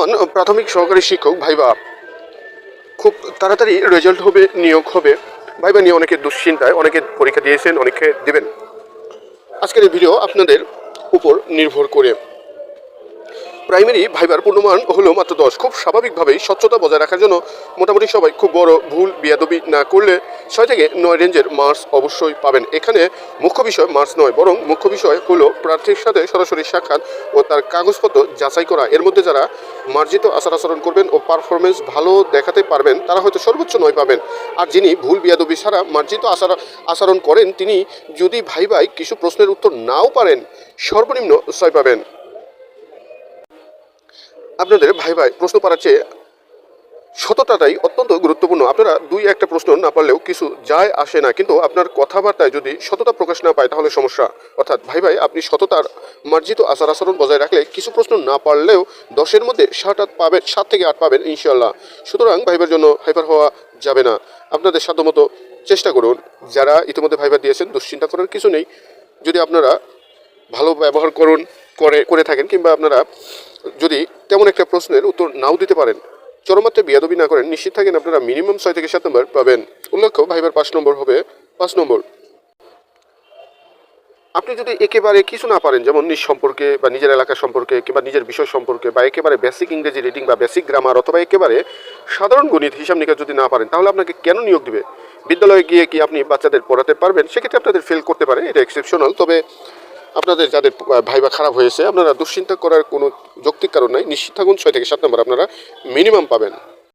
বর্তমান প্রাথমিক সহকারী শিক্ষক ভাইবা, খুব তাড়াতাড়ি রেজাল্ট হবে, নিয়োগ হবে। ভাইবা নিয়ে অনেকে দুশ্চিন্তায়, অনেকে পরীক্ষা দিয়েছেন, অনেকে দেবেন। আজকের এই ভিডিও আপনাদের উপর নির্ভর করে। প্রাইমারি ভাইবার পূর্ণমান হলো মাত্র দশ। খুব স্বাভাবিকভাবেই স্বচ্ছতা বজায় রাখার জন্য মোটামুটি সবাই খুব বড় ভুল, বিয়াদবি না করলে ছয় থেকে নয় রেঞ্জের মার্কস অবশ্যই পাবেন। এখানে মুখ্য বিষয় মার্কস নয়, বরং মুখ্য বিষয় হলো প্রার্থীর সাথে সরাসরি সাক্ষাৎ ও তার কাগজপত্র যাচাই করা। এর মধ্যে যারা মার্জিত আচার আচরণ করবেন ও পারফরমেন্স ভালো দেখাতে পারবেন, তারা হয়তো সর্বোচ্চ নয় পাবেন। আর যিনি ভুল বিয়াদবি ছাড়া মার্জিত আচার আচরণ করেন, তিনি যদি ভাই ভাই কিছু প্রশ্নের উত্তর নাও পারেন, সর্বনিম্ন ছয় পাবেন। আপনাদের ভাই ভাই প্রশ্ন পারার চেয়ে সততাটাই অত্যন্ত গুরুত্বপূর্ণ। আপনারা দুই একটা প্রশ্ন না পারলেও কিছু যায়, আসে না। কিন্তু আপনার কথাবার্তায় যদি সততা প্রকাশ না পায়, তাহলে সমস্যা। অর্থাৎ ভাই ভাই, আপনি সততার মার্জিত আচার আচরণ বজায় রাখলে কিছু প্রশ্ন না পারলেও দশের মধ্যে সাত আট পাবেন, সাত থেকে আট পাবেন ইনশাল্লাহ সুতরাং ভাইবার জন্য হাইপার হওয়া যাবে না। আপনাদের সাধ্যমতো চেষ্টা করুন। যারা ইতিমধ্যে ভাইবার দিয়েছেন, দুশ্চিন্তা করার কিছু নেই। যদি আপনারা ভালো ব্যবহার করুন, করে করে থাকেন, কিংবা আপনারা যদি তেমন একটা প্রশ্নের উত্তর নাও দিতে পারেন চরমাত্রে বিয়াদবি না করেন, নিশ্চিত থাকেন আপনারা মিনিমাম ছয় থেকে সাত নম্বর পাবেন। উল্লেখ্য, ভাইবার পাঁচ নম্বর হবে পাঁচ নম্বর। আপনি যদি একেবারে কিছু না পারেন, যেমন নিজ সম্পর্কে বা নিজের এলাকা সম্পর্কে কিংবা নিজের বিষয় সম্পর্কে বা একেবারে বেসিক ইংরেজি রিডিং বা বেসিক গ্রামার অথবা একেবারে সাধারণ গণিত হিসাব নিকাশ যদি না পারেন, তাহলে আপনাকে কেন নিয়োগ দেবে? বিদ্যালয়ে গিয়ে কি আপনি বাচ্চাদের পড়াতে পারবেন? সেক্ষেত্রে আপনাদের ফেল করতে পারে, এটা এক্সেপশনাল তবে আপনাদের যাদের ভাইবা খারাপ হয়েছে, আপনারা দুশ্চিন্তা করার কোনো যৌক্তিক কারণ নাই। নিশ্চিত থাকুন, ছয় থেকে সাত নম্বর আপনারা মিনিমাম পাবেন।